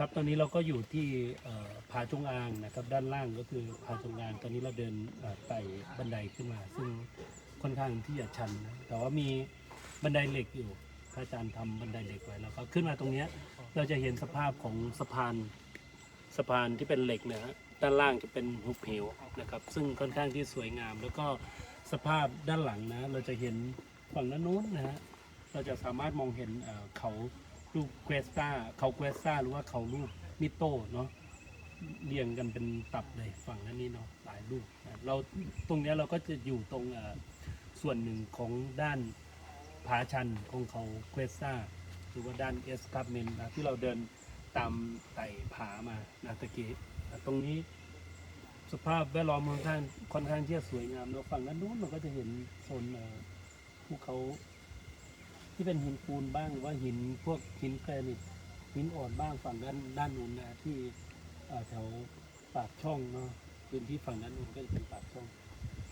ครับตอนนี้เราก็อยู่ที่ผาจงอางนะครับ ด้านล่างก็คือผาจงอาง ตอนนี้เราเดินไต่บันไดขึ้นมา ซึ่งค่อนข้างที่จะชันนะแต่ว่ามีบันไดเหล็กอยู่พระอาจารย์ทำบันไดเหล็กไว้แล้วก็ขึ้นมาตรงเนี้ยเราจะเห็นสภาพของสะพานสะพานที่เป็นเหล็กนะฮะด้านล่างจะเป็นหุบเหวนะครับ ซึ่งค่อนข้างที่สวยงาม แล้วก็สภาพด้านหลังนะ เราจะเห็นฝั่งด้นนู้นนะฮะเราจะสามารถมองเห็นเขา ลูกเควสตาเขาเควสตาหรือว่าเขาลูกมิโต้เนาะเรียงกันเป็นตับเลยฝั่งนั้นนี่เนาะหลายลูกนะเราตรงเนี้ยเราก็จะอยู่ตรงส่วนหนึ่งของด้านผาชันของเขาเควซ่าหรือว่าด้านเอสคาร์เมนนะที่เราเดินตามไต่ผามานะตะกี้นะตรงนี้สภาพแวดล้อมค่อนข้างค่อนข้างที่จะสวยงามเนาะฝั่งด้านนู้นเราก็จะเห็นโซนภูเขา ที่เป็นหินปูนบ้างหรือว่าหินพวกหินแกรนิตหินอ่อนบ้างฝั่งด้านด้านนู้นนะที่แถวปากช่องเนาะพื้นที่ฝั่งนั้นมันก็จะเป็นปากช่อง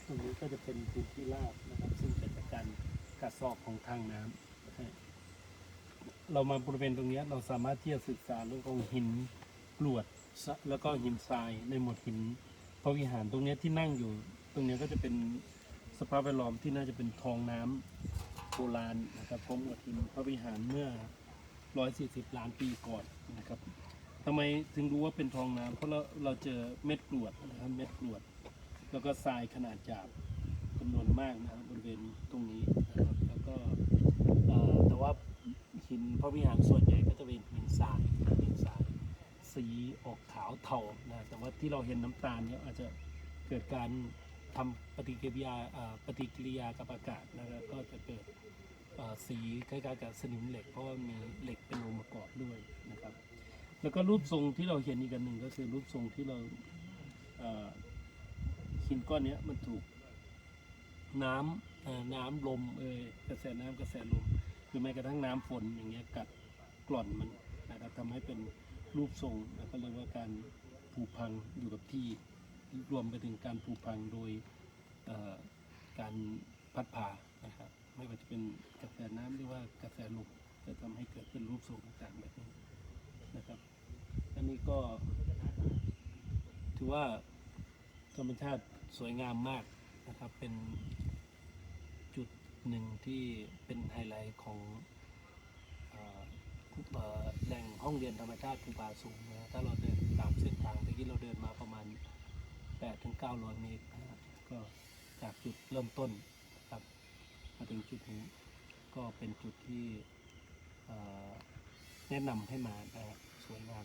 ตรงนี้ก็จะเป็นพื้นที่ราบนะครับ ซึ่งเกิดจากการกัดเซอกของทางน้ำนะฮะเรามาบริเวณตรงนี้เราสามารถที่จะศึกษาเรื่องของหินกรวดแล้วก็หินทรายในหมวดหินพระวิหารตรงนี้ที่นั่งอยู่ ตรงนี้ก็จะเป็นสภาพแวดล้อมที่น่าจะเป็นทองน้ำ โบราณนะครับของหมวดหินพระวิหารเมื่อ 140 ล้านปีก่อนนะครับทำไมถึงรู้ว่าเป็นทองน้ำเพราะเราเราเจอเม็ดกรวดนะครับเม็ดกรวด แล้วก็ทรายขนาดหยาบจำนวนมากนะครับบริเวณตรงนี้นะครับแล้วก็แต่ว่าหินพระวิหารส่วนใหญ่ก็จะเป็นหินทรายหินทรายสีออกขาวเทานะแต่ว่าที่เราเห็นน้ำตาลเนี่ยอาจจะเกิดการ ทำปฏิกิริยาปฏิกิริยากับอากาศนะครับก็จะเกิดสีคล้ายๆกับสนิมเหล็ก เพราะว่ามีเหล็กเป็นองค์ประกอบด้วยนะครับ แล้วก็รูปทรงที่เราเห็นอีกอันหนึ่งก็คือรูปทรงที่เราหินก้อนนี้มันถูกน้ำน้ำลมเอยกระแสน้ำกระแสลมหรือแม้กระทั่งน้ำฝนอย่างเงี้ยกัดกร่อนมันนะครับทำให้เป็นรูปทรงแล้วก็เรียกว่าการผุพังอยู่กับที่ รวมไปถึงการผุพังโดยการพัดพานะครับไม่ว่าจะเป็นกระแสน้ำหรือว่ากระแสลมจะทำให้เกิดเป็นรูปทรงต่างๆแบบนี้นะครับ อันนี้ก็ถือว่าธรรมชาติสวยงามมากนะครับ เป็นจุดหนึ่งที่เป็นไฮไลท์ของแหล่งห้องเรียนธรรมชาติภูผาสูงนะถ้าเราเดินตามเส้นทางเมื่อกี้เราเดินมาประมาณ 900 เมตรนะครับ ก็จากจุดเริ่มต้นนะครับมาถึงจุดนี้ก็เป็นจุดที่แนะนำให้มานะครับสวยงาม